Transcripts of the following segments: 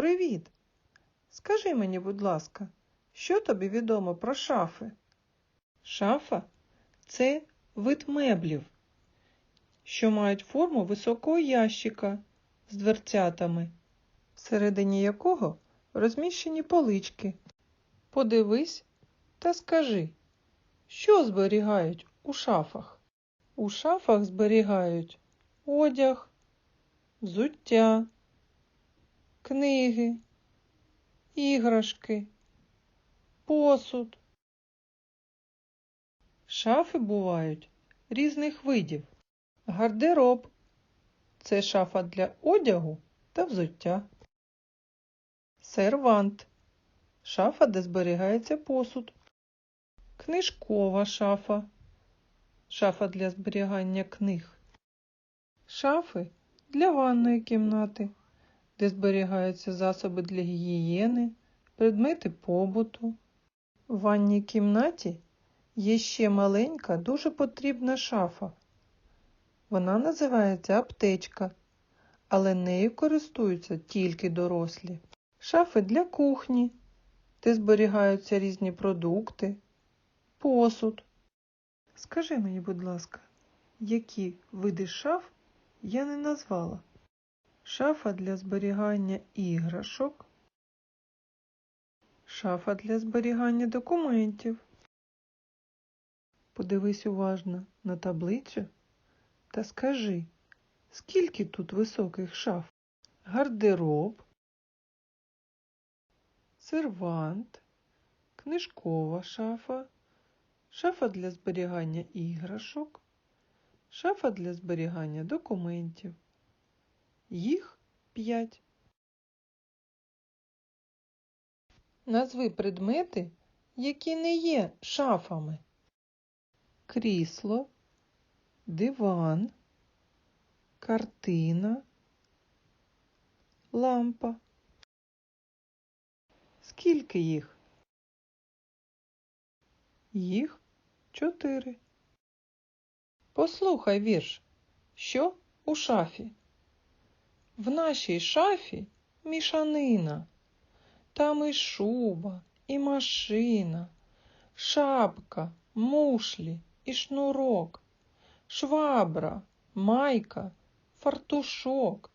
Привіт. Скажи мені, будь ласка, що тобі відомо про шафи? Шафа це вид меблів, що мають форму високого ящика з дверцятами, всередині якого розміщені полички. Подивись та скажи, що зберігають у шафах? У шафах зберігають одяг, взуття, книги, іграшки, посуд. Шафи бувають різних видів. Гардероб це шафа для одягу та взуття. Сервант шафа, де зберігається посуд. Книжкова шафа шафа для зберігання книг. Шафи для ванної кімнати, де зберігаються засоби для гігієни, предмети побуту. В ванній кімнаті є ще маленька, дуже потрібна шафа. Вона називається аптечка, але нею користуються тільки дорослі. Шафи для кухні, де зберігаються різні продукти, посуд. Скажи мені, будь ласка, які види шаф я не назвала? Шафа для зберігання іграшок, шафа для зберігання документів. Подивись уважно на таблицю та скажи, скільки тут високих шаф? Гардероб, сервант, книжкова шафа, шафа для зберігання іграшок, шафа для зберігання документів. Їх п'ять. Назви предмети, які не є шафами. Крісло, диван, картина, лампа. Скільки їх? Їх чотири. Послухай вірш. Що у шафі? В нашій шафі мішанина. Там і шуба, і машина, шапка, мушлі і шнурок, швабра, майка, фартушок,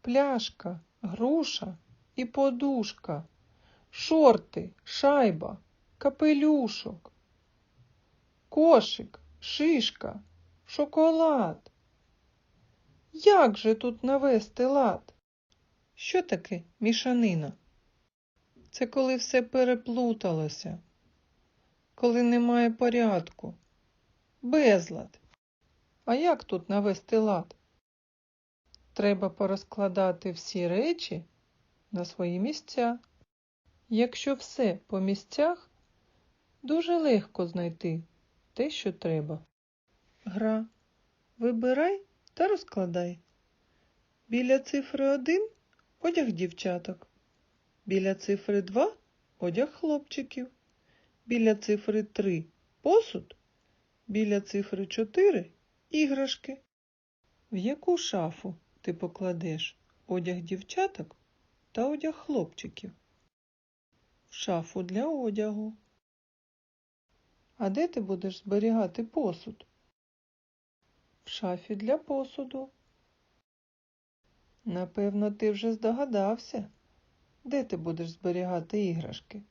пляшка, груша і подушка, шорти, шайба, капелюшок, кошик, шишка, шоколад. Як же тут навести лад? Що таке мішанина? Це коли все переплуталося, коли немає порядку, безлад. А як тут навести лад? Треба порозкладати всі речі на свої місця. Якщо все по місцях, дуже легко знайти те, що треба. Гра. Вибирай та розкладай. Біля цифри 1 одяг дівчаток. Біля цифри 2 одяг хлопчиків. Біля цифри 3 посуд. Біля цифри 4 іграшки. В яку шафу ти покладеш одяг дівчаток та одяг хлопчиків? В шафу для одягу. А де ти будеш зберігати посуд? В шафі для посуду. Напевно, ти вже здогадався, де ти будеш зберігати іграшки?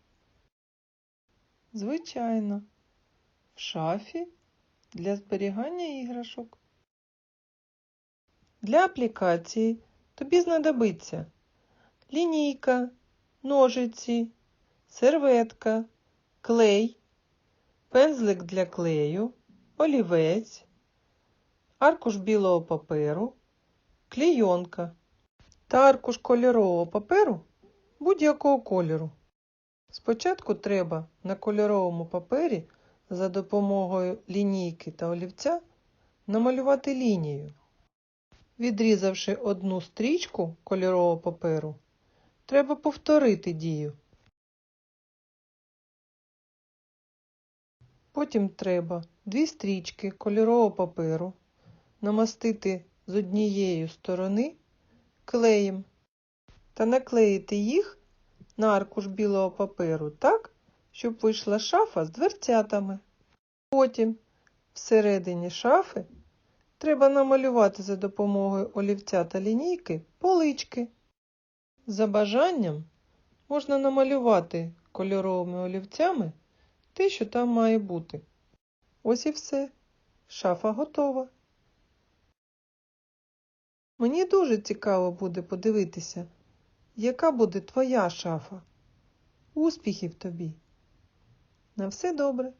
Звичайно, в шафі для зберігання іграшок. Для аплікації тобі знадобиться лінійка, ножиці, серветка, клей, пензлик для клею, олівець, аркуш білого паперу, клейонка та аркуш кольорового паперу будь-якого кольору. Спочатку треба на кольоровому папері за допомогою лінійки та олівця намалювати лінію. Відрізавши одну стрічку кольорового паперу, треба повторити дію. Потім треба дві стрічки кольорового паперу намастити з однієї сторони клеєм, та наклеїти їх на аркуш білого паперу так, щоб вийшла шафа з дверцятами. Потім всередині шафи треба намалювати за допомогою олівця та лінійки полички. За бажанням можна намалювати кольоровими олівцями те, що там має бути. Ось і все. Шафа готова. Мені дуже цікаво буде подивитися, яка буде твоя шафа. Успіхів тобі! На все добре!